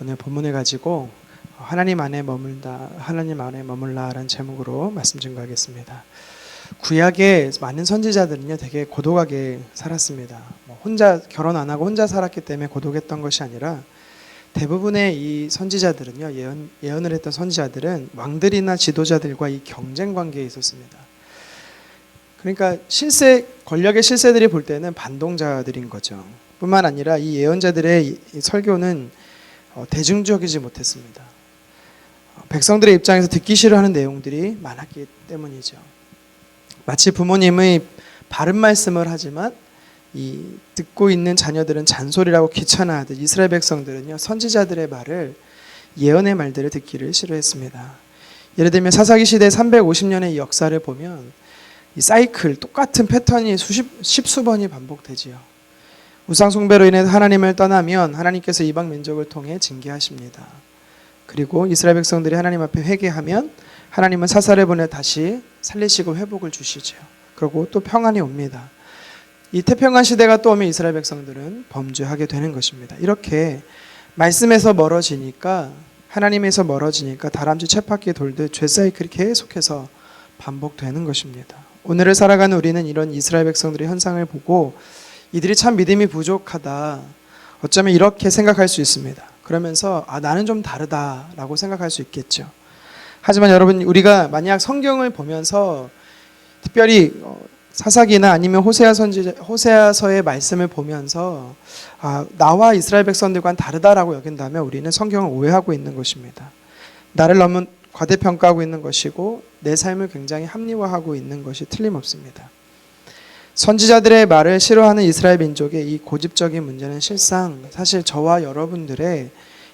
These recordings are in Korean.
오늘 본문을 가지고 하나님 안에 머물다 하나님 안에 머물라라는 제목으로 말씀 증거하겠습니다. 구약의 많은 선지자들은요 되게 고독하게 살았습니다. 뭐 혼자 결혼 안 하고 혼자 살았기 때문에 고독했던 것이 아니라 대부분의 이 선지자들은요 예언 예언을 했던 선지자들은 왕들이나 지도자들과 이 경쟁 관계에 있었습니다. 그러니까 실세 권력의 실세들이 볼 때는 반동자들인 거죠. 뿐만 아니라 이 예언자들의 설교는 어, 대중적이지 못했습니다. 어, 백성들의 입장에서 듣기 싫어하는 내용들이 많았기 때문이죠. 마치 부모님의 바른 말씀을 하지만 이 듣고 있는 자녀들은 잔소리라고 귀찮아하듯 이스라엘 백성들은요 선지자들의 말을 예언의 말들을 듣기를 싫어했습니다. 예를 들면 사사기 시대 350년의 역사를 보면 이 사이클 똑같은 패턴이 수십 십수 번이 반복되지요. 우상 숭배로 인해 하나님을 떠나면 하나님께서 이방 민족을 통해 징계하십니다. 그리고 이스라엘 백성들이 하나님 앞에 회개하면 하나님은 사사를 보내 다시 살리시고 회복을 주시죠. 그리고 또 평안이 옵니다. 이 태평한 시대가 또 오면 이스라엘 백성들은 범죄하게 되는 것입니다. 이렇게 말씀에서 멀어지니까 하나님에서 멀어지니까 다람쥐 쳇바퀴 돌듯 죄 사이클이 계속해서 반복되는 것입니다. 오늘을 살아가는 우리는 이런 이스라엘 백성들의 현상을 보고 이들이 참 믿음이 부족하다. 어쩌면 이렇게 생각할 수 있습니다. 그러면서 아 나는 좀 다르다라고 생각할 수 있겠죠. 하지만 여러분 우리가 만약 성경을 보면서 특별히 어, 사사기나 아니면 호세아 선지 호세아서의 말씀을 보면서 아 나와 이스라엘 백성들과는 다르다라고 여긴다면 우리는 성경을 오해하고 있는 것입니다. 나를 너무 과대평가하고 있는 것이고 내 삶을 굉장히 합리화하고 있는 것이 틀림없습니다. 선지자들의 말을 싫어하는 이스라엘 민족의 이 고집적인 문제는 실상 사실 저와 여러분들의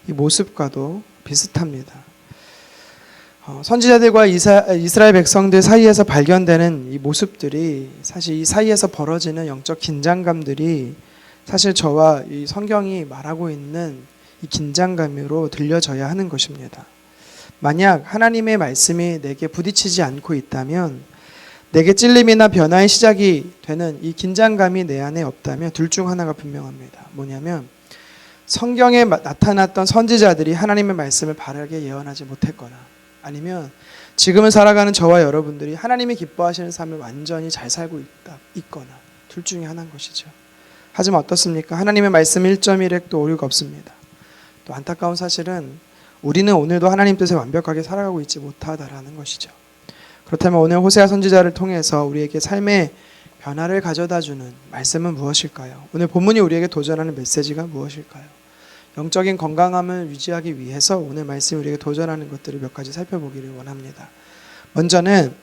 이 모습과도 비슷합니다. 어, 선지자들과 이스라엘 백성들 사이에서 발견되는 이 모습들이 사실 이 사이에서 벌어지는 영적 긴장감들이 사실 저와 이 성경이 말하고 있는 이 긴장감으로 들려져야 하는 것입니다. 만약 하나님의 말씀이 내게 부딪히지 않고 있다면 내게 찔림이나 변화의 시작이 되는 이 긴장감이 내 안에 없다면 둘 중 하나가 분명합니다. 뭐냐면 성경에 마- 나타났던 선지자들이 하나님의 말씀을 바르게 예언하지 못했거나 아니면 지금을 살아가는 저와 여러분들이 하나님이 기뻐하시는 삶을 완전히 잘 살고 있다 있거나 둘 중에 하나인 것이죠. 하지만 어떻습니까? 하나님의 말씀 1.1핵도 오류가 없습니다. 또 안타까운 사실은 우리는 오늘도 하나님 뜻에 완벽하게 살아가고 있지 못하다라는 것이죠. 그렇다면 오늘 호세아 선지자를 통해서 우리에게 삶의 변화를 가져다 주는 말씀은 무엇일까요? 오늘 본문이 우리에게 도전하는 메시지가 무엇일까요? 영적인 건강함을 유지하기 위해서 오늘 말씀이 우리에게 도전하는 것들을 몇 가지 살펴보기를 원합니다. 먼저는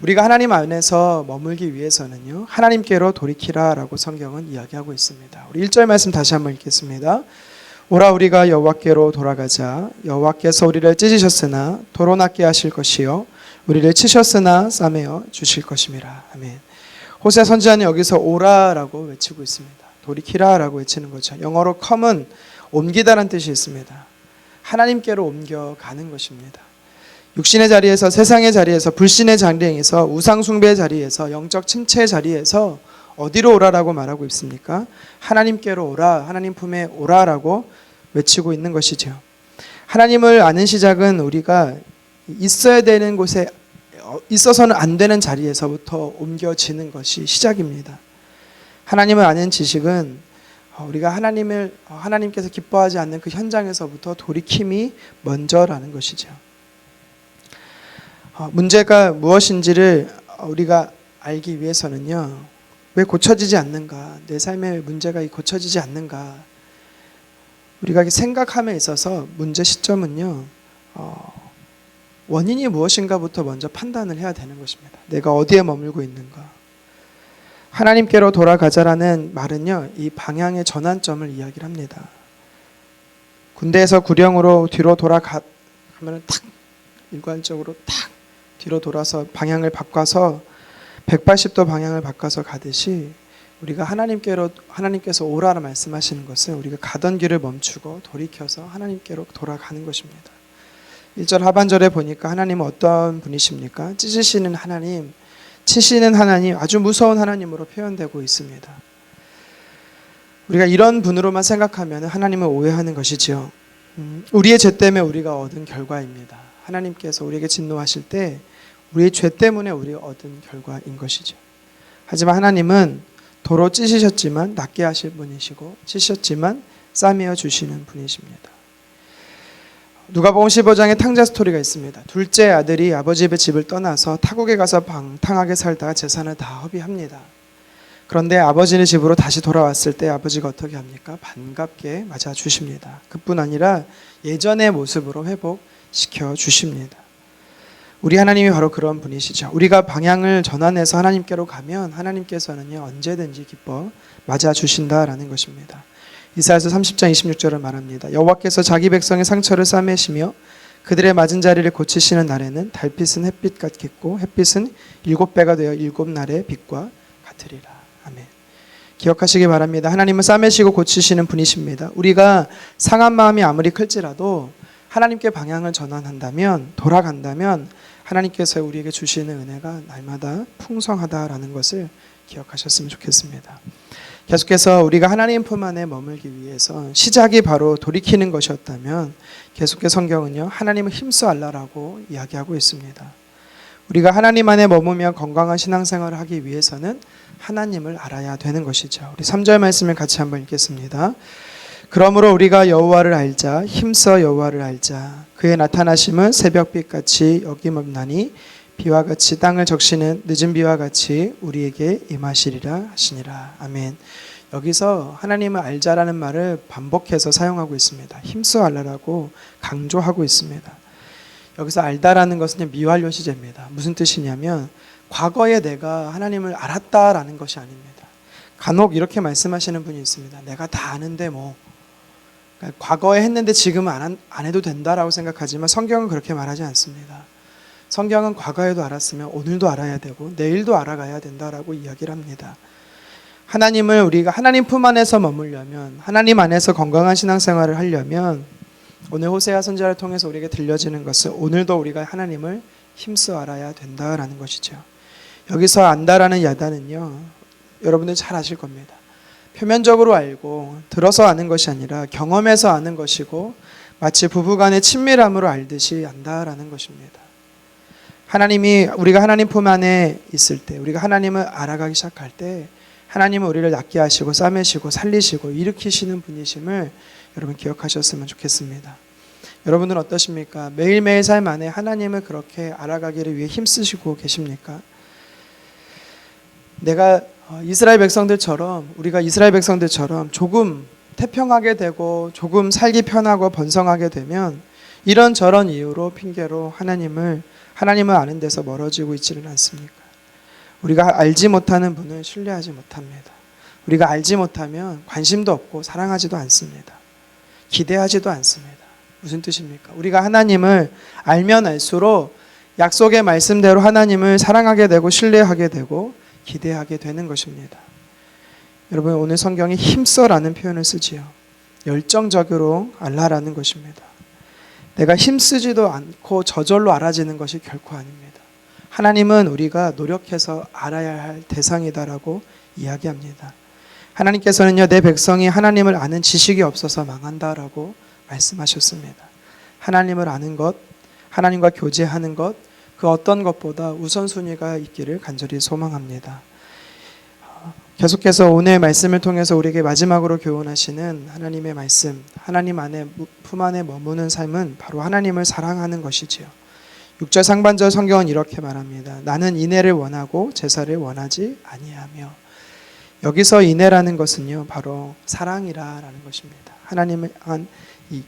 우리가 하나님 안에서 머물기 위해서는요. 하나님께로 돌이키라 라고 성경은 이야기하고 있습니다. 우리 1절 말씀 다시 한번 읽겠습니다. 오라 우리가 여호와께로 돌아가자 여호와께서 우리를 찢으셨으나 도로 낫게 하실 것이요 우리를 치셨으나 싸매어 주실 것임이라. 아멘. 호세 선지자는 여기서 오라라고 외치고 있습니다. 돌이키라라고 외치는 거죠. 영어로 come은 옮기다라는 뜻이 있습니다. 하나님께로 옮겨가는 것입니다. 육신의 자리에서 세상의 자리에서 불신의 자리에서 우상 숭배의 자리에서 영적 침체의 자리에서 어디로 오라라고 말하고 있습니까? 하나님께로 오라, 하나님 품에 오라라고 외치고 있는 것이죠. 하나님을 아는 시작은 우리가 있어야 되는 곳에 어, 있어서는 안 되는 자리에서부터 옮겨지는 것이 시작입니다. 하나님을 아는 지식은 어, 우리가 하나님을 어, 하나님께서 기뻐하지 않는 그 현장에서부터 돌이킴이 먼저라는 것이죠. 어, 문제가 무엇인지를 어, 우리가 알기 위해서는요. 왜 고쳐지지 않는가? 내 삶의 문제가 이 고쳐지지 않는가? 우리가 생각함에 있어서 문제 시점은요. 어, 원인이 무엇인가부터 먼저 판단을 해야 되는 것입니다. 내가 어디에 머물고 있는가? 하나님께로 돌아가자라는 말은요, 이 방향의 전환점을 이야기를 합니다. 군대에서 구령으로 뒤로 돌아가면 탁 일괄적으로 탁 뒤로 돌아서 방향을 바꿔서 180도 방향을 바꿔서 가듯이 우리가 하나님께로 하나님께서 오라라 말씀하시는 것은 우리가 가던 길을 멈추고 돌이켜서 하나님께로 돌아가는 것입니다. 1절 하반절에 보니까 하나님은 어떤 분이십니까? 찢으시는 하나님, 치시는 하나님, 아주 무서운 하나님으로 표현되고 있습니다. 우리가 이런 분으로만 생각하면 하나님을 오해하는 것이지요. 음, 우리의 죄 때문에 우리가 얻은 결과입니다. 하나님께서 우리에게 진노하실 때 우리의 죄 때문에 우리가 얻은 결과인 것이죠. 하지만 하나님은 도로 찢으셨지만 낫게 하실 분이시고 찢으셨지만 싸매어 주시는 분이십니다. 누가복음 15장에 탕자 스토리가 있습니다. 둘째 아들이 아버지 집의 집을 떠나서 타국에 가서 방탕하게 살다가 재산을 다 허비합니다. 그런데 아버지의 집으로 다시 돌아왔을 때 아버지가 어떻게 합니까? 반갑게 맞아 주십니다. 그뿐 아니라 예전의 모습으로 회복시켜 주십니다. 우리 하나님이 바로 그런 분이시죠. 우리가 방향을 전환해서 하나님께로 가면 하나님께서는요 언제든지 기뻐 맞아 주신다라는 것입니다. 이사야서 30장 26절을 말합니다. 여호와께서 자기 백성의 상처를 싸매시며 그들의 맞은 자리를 고치시는 날에는 달빛은 햇빛 같겠고 햇빛은 일곱 배가 되어 일곱 날의 빛과 같으리라. 아멘. 기억하시기 바랍니다. 하나님은 싸매시고 고치시는 분이십니다. 우리가 상한 마음이 아무리 클지라도 하나님께 방향을 전환한다면 돌아간다면 하나님께서 우리에게 주시는 은혜가 날마다 풍성하다라는 것을 기억하셨으면 좋겠습니다. 계속해서 우리가 하나님 품 안에 머물기 위해서 시작이 바로 돌이키는 것이었다면 계속해서 성경은요 하나님을 힘써 알라라고 이야기하고 있습니다. 우리가 하나님 안에 머무며 건강한 신앙생활을 하기 위해서는 하나님을 알아야 되는 것이죠. 우리 3절 말씀을 같이 한번 읽겠습니다. 그러므로 우리가 여호와를 알자 힘써 여호와를 알자 그의 나타나심은 새벽빛 같이 여김없나니 비와 같이 땅을 적시는 늦은 비와 같이 우리에게 임하시리라 하시니라 아멘. 여기서 하나님을 알자라는 말을 반복해서 사용하고 있습니다. 힘써 알라라고 강조하고 있습니다. 여기서 알다라는 것은 미완료 시제입니다. 무슨 뜻이냐면 과거에 내가 하나님을 알았다라는 것이 아닙니다. 간혹 이렇게 말씀하시는 분이 있습니다. 내가 다 아는데 뭐 그러니까 과거에 했는데 지금은 안, 안 해도 된다라고 생각하지만 성경은 그렇게 말하지 않습니다. 성경은 과거에도 알았으면 오늘도 알아야 되고 내일도 알아가야 된다라고 이야기를 합니다. 하나님을 우리가 하나님 품 안에서 머물려면 하나님 안에서 건강한 신앙생활을 하려면 오늘 호세아 선지자를 통해서 우리에게 들려지는 것은 오늘도 우리가 하나님을 힘써 알아야 된다라는 것이죠. 여기서 안다라는 야단은요. 여러분들 잘 아실 겁니다. 표면적으로 알고 들어서 아는 것이 아니라 경험해서 아는 것이고 마치 부부간의 친밀함으로 알듯이 안다라는 것입니다. 하나님이 우리가 하나님 품 안에 있을 때 우리가 하나님을 알아가기 시작할 때 하나님은 우리를 낫게 하시고 싸매시고 살리시고 일으키시는 분이심을 여러분 기억하셨으면 좋겠습니다. 여러분은 어떠십니까? 매일매일 삶 안에 하나님을 그렇게 알아가기를 위해 힘쓰시고 계십니까? 내가 어, 이스라엘 백성들처럼 우리가 이스라엘 백성들처럼 조금 태평하게 되고 조금 살기 편하고 번성하게 되면 이런 저런 이유로 핑계로 하나님을 하나님을 아는 데서 멀어지고 있지는 않습니까? 우리가 알지 못하는 분을 신뢰하지 못합니다. 우리가 알지 못하면 관심도 없고 사랑하지도 않습니다. 기대하지도 않습니다. 무슨 뜻입니까? 우리가 하나님을 알면 알수록 약속의 말씀대로 하나님을 사랑하게 되고 신뢰하게 되고 기대하게 되는 것입니다. 여러분 오늘 성경에 힘써라는 표현을 쓰지요. 열정적으로 알라라는 것입니다. 내가 힘쓰지도 않고 저절로 알아지는 것이 결코 아닙니다. 하나님은 우리가 노력해서 알아야 할 대상이다라고 이야기합니다. 하나님께서는요, 내 백성이 하나님을 아는 지식이 없어서 망한다라고 말씀하셨습니다. 하나님을 아는 것, 하나님과 교제하는 것, 그 어떤 것보다 우선순위가 있기를 간절히 소망합니다. 계속해서 오늘 말씀을 통해서 우리에게 마지막으로 교훈하시는 하나님의 말씀, 하나님 안에 품 안에 머무는 삶은 바로 하나님을 사랑하는 것이지요. 6절 상반절 성경은 이렇게 말합니다. 나는 인애를 원하고 제사를 원하지 아니하며 여기서 인애라는 것은요 바로 사랑이라라는 것입니다. 하나님을 한 이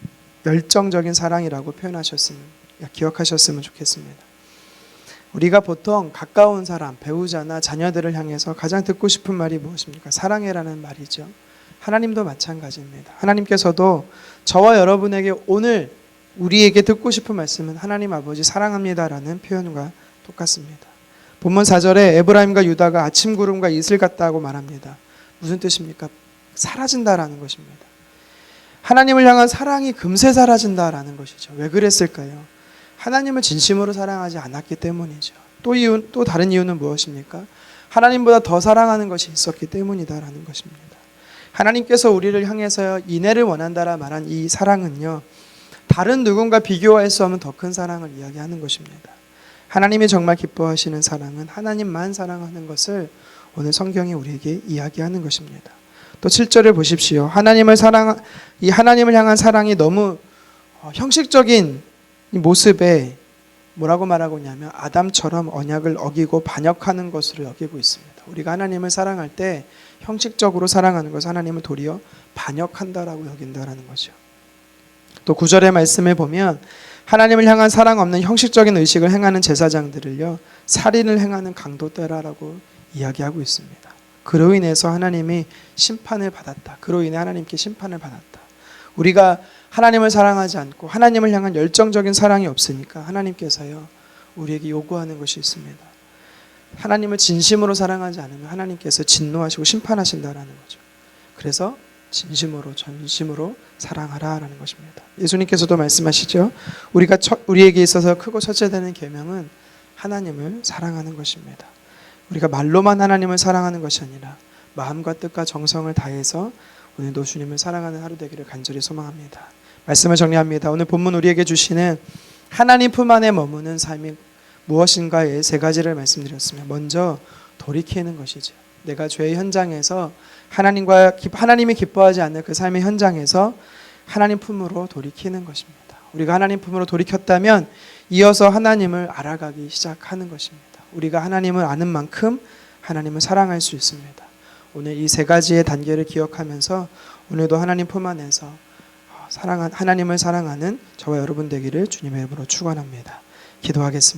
열정적인 사랑이라고 표현하셨으면 기억하셨으면 좋겠습니다. 우리가 보통 가까운 사람, 배우자나 자녀들을 향해서 가장 듣고 싶은 말이 무엇입니까? 사랑해라는 말이죠. 하나님도 마찬가지입니다. 하나님께서도 저와 여러분에게 오늘 우리에게 듣고 싶은 말씀은 하나님 아버지 사랑합니다라는 표현과 똑같습니다. 본문 4절에 에브라임과 유다가 아침 구름과 이슬 같다고 말합니다. 무슨 뜻입니까? 사라진다라는 것입니다. 하나님을 향한 사랑이 금세 사라진다라는 것이죠. 왜 그랬을까요? 하나님을 진심으로 사랑하지 않았기 때문이죠. 또 이유 또 다른 이유는 무엇입니까? 하나님보다 더 사랑하는 것이 있었기 때문이다라는 것입니다. 하나님께서 우리를 향해서 인애를 원한다라 말한 이 사랑은요. 다른 누군가 비교할 수 없는 더 큰 사랑을 이야기하는 것입니다. 하나님이 정말 기뻐하시는 사랑은 하나님만 사랑하는 것을 오늘 성경이 우리에게 이야기하는 것입니다. 또 7절을 보십시오. 하나님을 사랑 이 하나님을 향한 사랑이 너무 어, 형식적인 이 모습에 뭐라고 말하고 있냐면 아담처럼 언약을 어기고 반역하는 것으로 여기고 있습니다. 우리가 하나님을 사랑할 때 형식적으로 사랑하는 것을 하나님을 도리어 반역한다라고 여긴다라는 거죠. 또 구절의 말씀을 보면 하나님을 향한 사랑 없는 형식적인 의식을 행하는 제사장들을요 살인을 행하는 강도떼라라고 이야기하고 있습니다. 그로 인해서 하나님이 심판을 받았다. 그로 인해 하나님께 심판을 받았다. 우리가 하나님을 사랑하지 않고 하나님을 향한 열정적인 사랑이 없으니까 하나님께서요 우리에게 요구하는 것이 있습니다. 하나님을 진심으로 사랑하지 않으면 하나님께서 진노하시고 심판하신다라는 거죠. 그래서 진심으로 전심으로 사랑하라라는 것입니다. 예수님께서도 말씀하시죠. 우리가 첫, 우리에게 있어서 크고 첫째 되는 계명은 하나님을 사랑하는 것입니다. 우리가 말로만 하나님을 사랑하는 것이 아니라 마음과 뜻과 정성을 다해서 오늘도 주님을 사랑하는 하루 되기를 간절히 소망합니다. 말씀을 정리합니다. 오늘 본문 우리에게 주시는 하나님 품 안에 머무는 삶이 무엇인가에 세 가지를 말씀드렸습니다. 먼저 돌이키는 것이죠. 내가 죄의 현장에서 하나님과 기- 하나님이 기뻐하지 않는 그 삶의 현장에서 하나님 품으로 돌이키는 것입니다. 우리가 하나님 품으로 돌이켰다면 이어서 하나님을 알아가기 시작하는 것입니다. 우리가 하나님을 아는 만큼 하나님을 사랑할 수 있습니다. 오늘 이 세 가지의 단계를 기억하면서 오늘도 하나님 품 안에서 사랑한 하나님을 사랑하는 저와 여러분 되기를 주님의 이름으로 축원합니다. 기도하겠습니다.